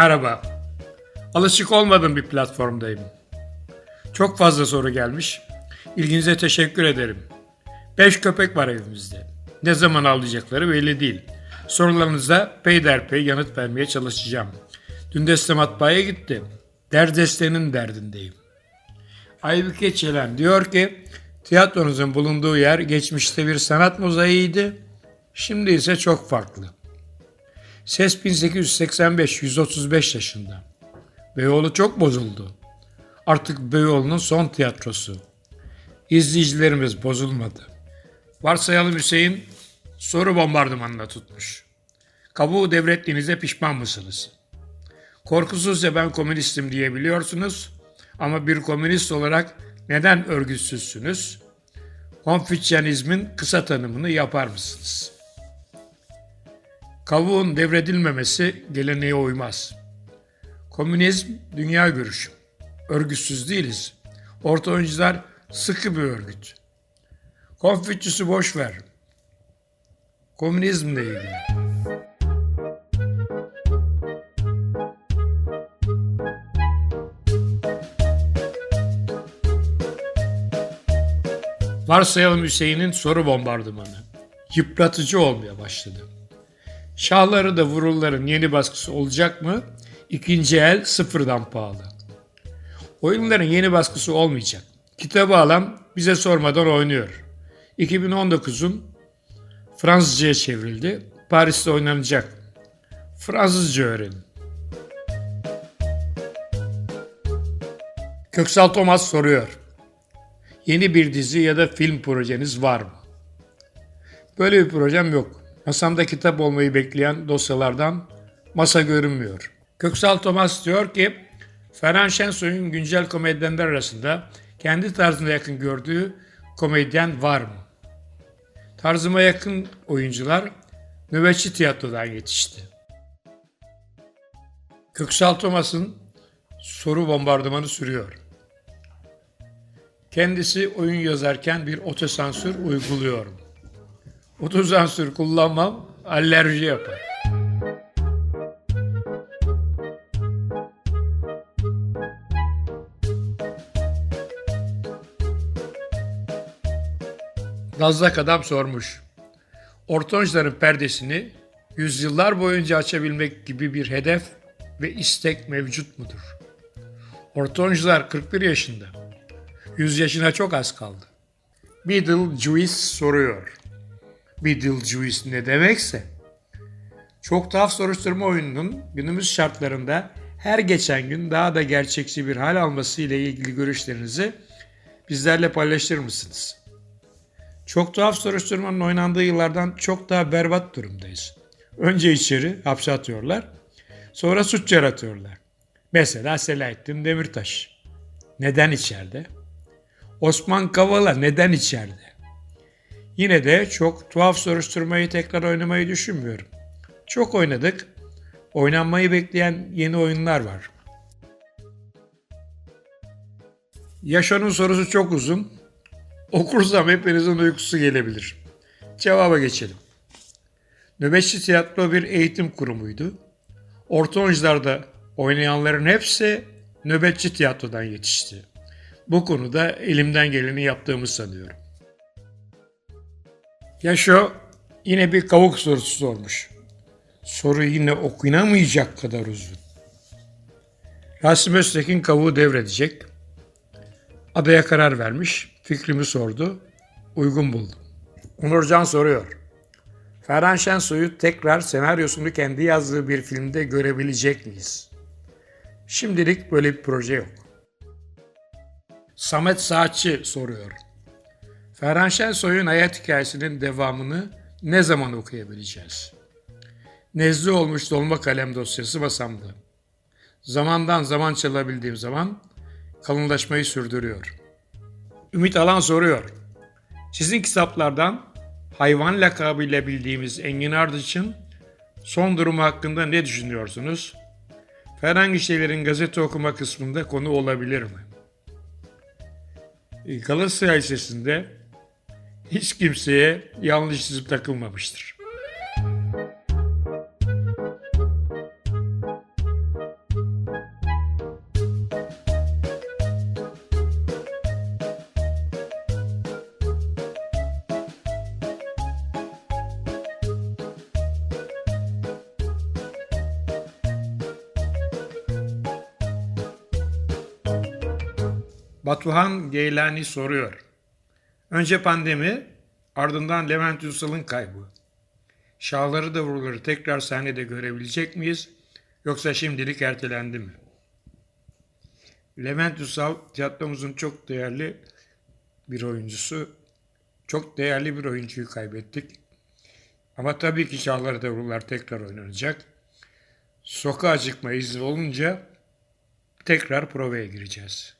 Merhaba. Alışık olmadığım bir platformdayım. Çok fazla soru gelmiş. İlginize teşekkür ederim. Beş köpek var evimizde. Ne zaman avlayacakları belli değil. Sorularınıza peyderpey yanıt vermeye çalışacağım. Dün Deste matbaaya gitti. Derdeste'nin derdindeyim. Aybüke Çelen diyor ki tiyatronuzun bulunduğu yer geçmişte bir sanat mozaiğiydi. Şimdi ise çok farklı. Ses 1885, 135 yaşında. Beyoğlu çok bozuldu. Artık Beyoğlu'nun son tiyatrosu. İzleyicilerimiz bozulmadı. Varsayalım Hüseyin soru bombardımanına tutmuş. Kabuğu devrettiğinize pişman mısınız? Korkusuzca ben komünistim diyebiliyorsunuz ama bir komünist olarak neden örgütsüzsünüz? Konfüçyanizmin kısa tanımını yapar mısınız? Kavuğun devredilmemesi geleneğe uymaz. Komünizm dünya görüşü. Örgütsüz değiliz. Orta oyuncular sıkı bir örgüt. Konfüçyüsü boş ver. Komünizmle ilgili. Varsayalım Hüseyin'in soru bombardımanı. Yıpratıcı olmaya başladı. Şahları da vurulların yeni baskısı olacak mı? İkinci el sıfırdan pahalı. Oyunların yeni baskısı olmayacak. Kitabı alan bize sormadan oynuyor. 2019'un Fransızca'ya çevrildi. Paris'te oynanacak. Fransızca öğrenin. Köksal Thomas soruyor. Yeni bir dizi ya da film projeniz var mı? Böyle bir projem yok. Masamda kitap olmayı bekleyen dosyalardan masa görünmüyor. Köksal Thomas diyor ki, Ferhan Şensoy'un güncel komedyenler arasında kendi tarzına yakın gördüğü komedyen var mı? Tarzıma yakın oyuncular nöbetçi tiyatrodan yetişti. Köksal Thomas'ın soru bombardımanı sürüyor. Kendisi oyun yazarken bir otosansür uyguluyor mu? Otosansür kullanmam alerji yapar. Dazlak adam sormuş. Ortoncuların perdesini yüzyıllar boyunca açabilmek gibi bir hedef ve istek mevcut mudur? Ortoncular 41 yaşında. 100 yaşına çok az kaldı. Middle Juice soruyor. Middle Juice ne demekse? Çok tuhaf soruşturma oyununun günümüz şartlarında her geçen gün daha da gerçekçi bir hal alması ile ilgili görüşlerinizi bizlerle paylaşır mısınız? Çok tuhaf soruşturmanın oynandığı yıllardan çok daha berbat durumdayız. Önce içeri hapse atıyorlar, sonra suç yaratıyorlar. Mesela Selahattin Demirtaş. Neden içeride? Osman Kavala neden içeride? Yine de çok tuhaf soruşturmayı tekrar oynamayı düşünmüyorum. Çok oynadık. Oynanmayı bekleyen yeni oyunlar var. Yaşan'ın sorusu çok uzun. Okursam hepinizin uykusu gelebilir. Cevaba geçelim. Nöbetçi Tiyatro bir eğitim kurumuydu. Orta oyuncularda oynayanların hepsi nöbetçi tiyatrodan yetişti. Bu konuda elimden geleni yaptığımı sanıyorum. Yaşo yine bir kavuk sorusu sormuş. Soru yine okunamayacak kadar uzun. Rasim Öztekin kavuğu devredecek. Adaya karar vermiş. Fikrimi sordu. Uygun buldum. Onurcan soruyor. Ferhan Şensoy'u tekrar senaryosunu kendi yazdığı bir filmde görebilecek miyiz? Şimdilik böyle bir proje yok. Samet Saatçı soruyor. Ferhan Şensoy'un hayat hikayesinin devamını ne zaman okuyabileceğiz? Nezle olmuş dolma kalem dosyası masamda. Zamandan zaman çalabildiğim zaman kalınlaşmayı sürdürüyor. Ümit Alan soruyor. Sizin kitaplardan hayvan lakabıyla bildiğimiz Engin Ardıç'ın son durumu hakkında ne düşünüyorsunuz? Ferhan Gişeler'in gazete okuma kısmında konu olabilir mi? Galatasaray Lisesi'nde hiç kimseye yanlış çizip takılmamıştır. Batuhan Geylani soruyor. Önce pandemi, ardından Levent Ünsal'ın kaybı. Şahları da vurulur tekrar sahnede görebilecek miyiz? Yoksa şimdilik ertelendi mi? Levent Ünsal tiyatromuzun çok değerli bir oyuncusu. Çok değerli bir oyuncuyu kaybettik. Ama tabii ki Şahları Davullar tekrar oynanacak. Sokağa çıkma izni olunca tekrar provaya gireceğiz.